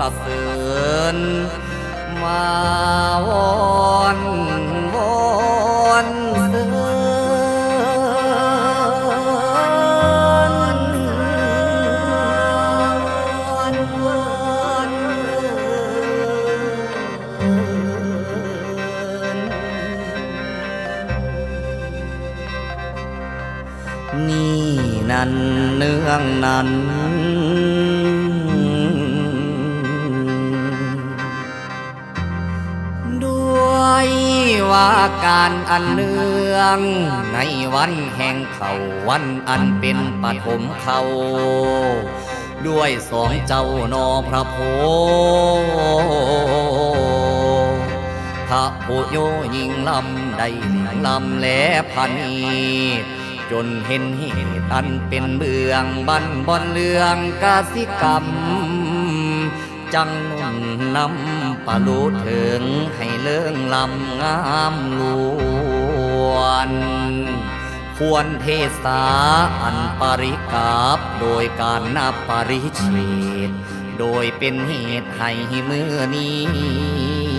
รรเสริญมาวอนวอนเสือนวอนวอนนี่นั่นเนื่องนั้นารอันเนื่อง ในวันแห่งเขาวันอันเป็นปฐมเขา ด้วยสองเจ้านอพระโพพระโพโยยิงลำได้หลิงลำแลพันีจนเห็นเหตุอันเป็นเบืองบันบอนเลืองกาสิกรรม จังนุ่นนำ ปะลุถึงให้เลื่องลำงามลวนควรเทศาอันปริกาบโดยการนับปริเฉดโดยเป็นเหตุให้มือนี้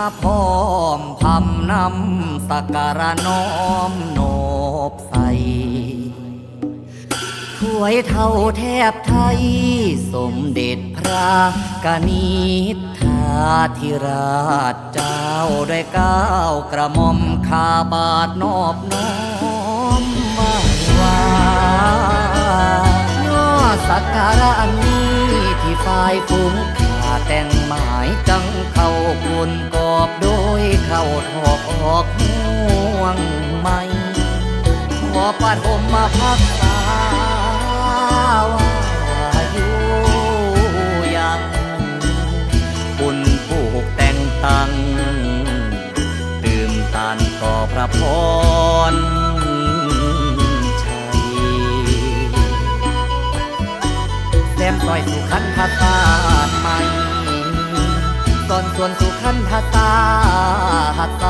มาพร้อมพำนำสักการะน้อมโนบใสถ้วยเท่าแทบไทย สมเด็จพระกนิษฐาธิราชเจ้าด้วยก้าวกระหม่อมคาบาทนอบน้อมไหว้วาย่อสักการะอันนี้ที่ฝ่ายฝูง แต่งหมายจังเข้ากุนกอบโดยเข้าทอกออกห่วงไม่ขอปัดอมมาพักษาว่าอยู่ยังบุญผูกแต่งตังดื่มตานต่อพระพรชัยแซมซอยสู่ขันธาตาใหม่ อนส่วนสุขันธาตาหัดใส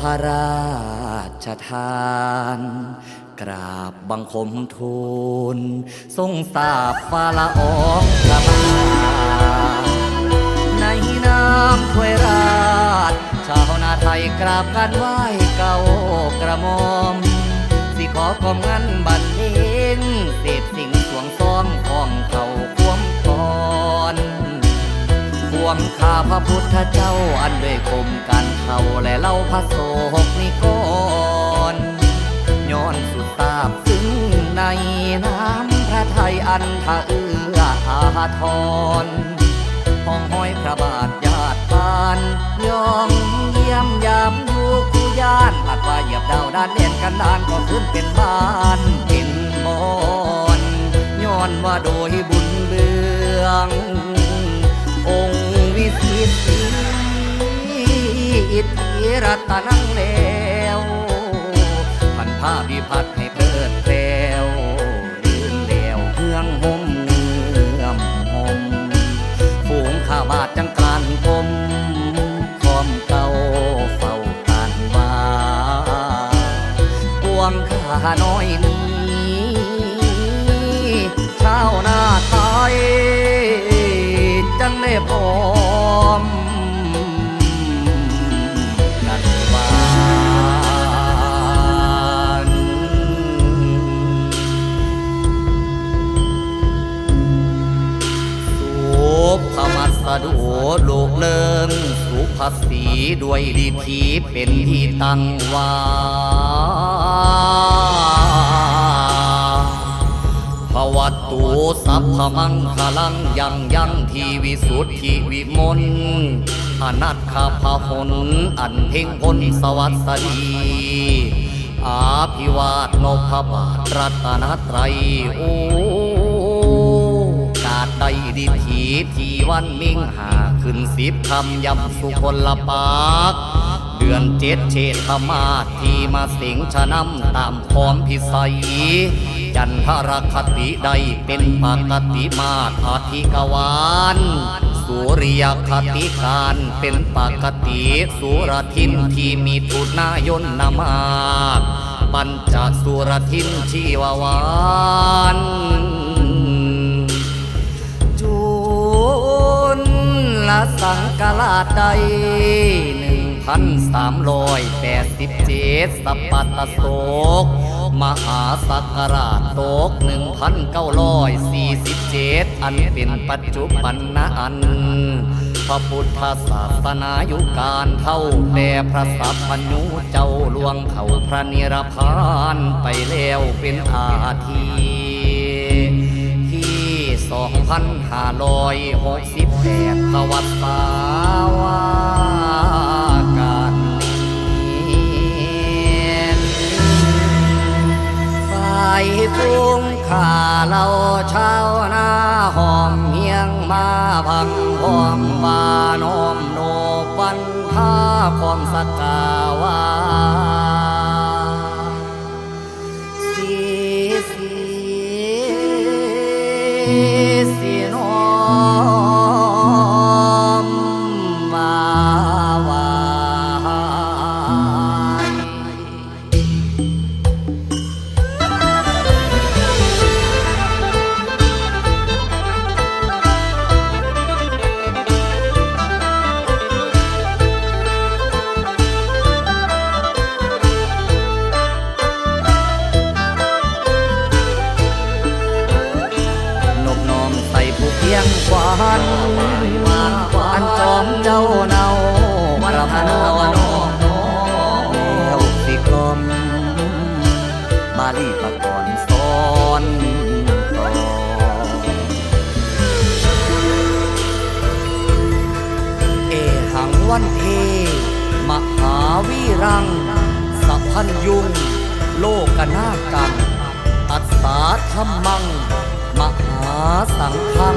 พระราชทาน กราบบังคมทูล ทรงสาบฟ้าละอองกระบาในน้ำถ้วยราช ชาวนาไทยกราบกันไหว้เก่ากระมอม สิขอกอมงันบัน วมข้าพระพุทธเจ้าอันด้วยคมกันเขาและเล่าพระโสกนิกรย้อนสุดตาบซึ้งในน้ำพระไทยอันทะเอื้ออาทรห้องห้อยพระบาทญาติปานยองเยี่ยมยามอยู่คู่ย่านอัดว่าเหยียบดาวด้านเด่นกันดานก็ขึ้นเป็นบ้านเป็นบอนย้อนว่าโดยบุญเบืององ อิทธิอิทธิรัตนังแล้วพันผ้าพิพัฒน์ให้เปิด มัสดุโลกเลิงสุภาษีด้วยดีทีเป็นที่ตั้งว่าภวัตตุสัพพมังคลังยังยังทีวิสุทธิวิมลอนัตคาพหนอันเพ่งพลสวัสดีอาภิวาทนพบาทรัตนตรัยโอ วันมิ่งหาขึ้นสิบคำยำสุคนละปากเดือนเจ็ดเชษฐมาที่มาสิงชะนำตามพร้อมพิสัย จันทรคติใดเป็นปกติมาตรอธิกวานสุริยคติการเป็นปกติสุรทินที่มีตุนายนนามาปัญจสุรทินชีววาน ละสังกลาดใดหนึ่งพันสามร้อยแปดสิบเจ็ดสัปปัตตโศกมหาสักราชโตกหนึ่งพันเก้าร้อยสี่สิบเจ็ดอันเป็นปัจจุบันนะอัน พระพุทธศาสนายุการเท่าแต่พระสัพพัญญูเจ้าลวงเขาพระนิรพานไปแล้วเป็นอาที ที่สองพันห้าร้อยหกสิบแปดทวัตสาวาการนี้ฝ่ายทุ่งขาเราชาวนาหอมเฮียงมาพังพร้อมบานอมโนปันท่าพร้อมสกาวา วิรังสัพพัญยุง โลกนากังอัสสาธรรมัง มหาสังฆัง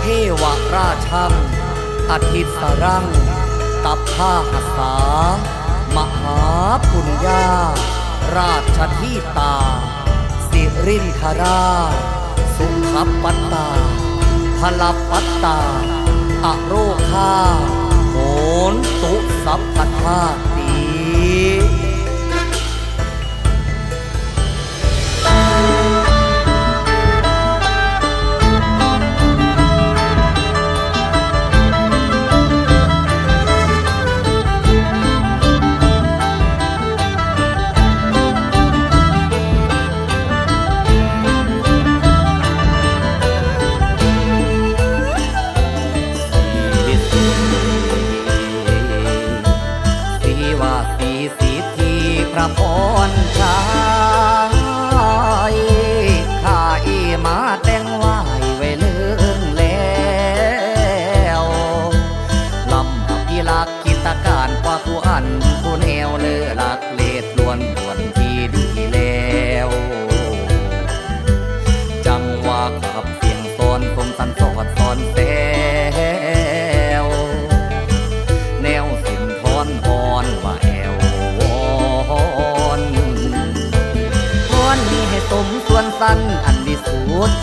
เทวราชังอธิสรัง ตัพพาหสามหาปุญญา ราชธิตา สิรินทรา สุขปัตตาพลปัตตาอโรคาโหนตุสัพพทาต ชี แนวเลอลักเลดล้วนล้วนที่ดีแล้วจังว่าขับเสียงตอนสมสันสอดสอนแซวแนวสุนทรพรว่าแอววอนพรมีให้สมส่วนสั้นอันวิสูตร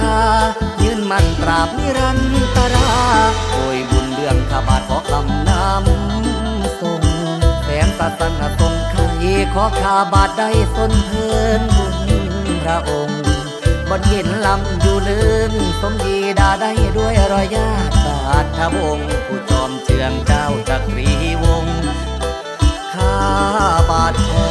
คา ยืนมั่นตราบนิรันตราโดยบุญเรื่องข้าบาทขอคำนำทรงแสนสัสันทรงไข่ขอขาบาทได้สนเทินบุญพระองค์บนเย็นลำอยู่ลืมสมดีดาได้ด้วยรอยญาติบาททวงศ์ผู้จอมเชืองเจ้าจักรีวงข้าบาทขอ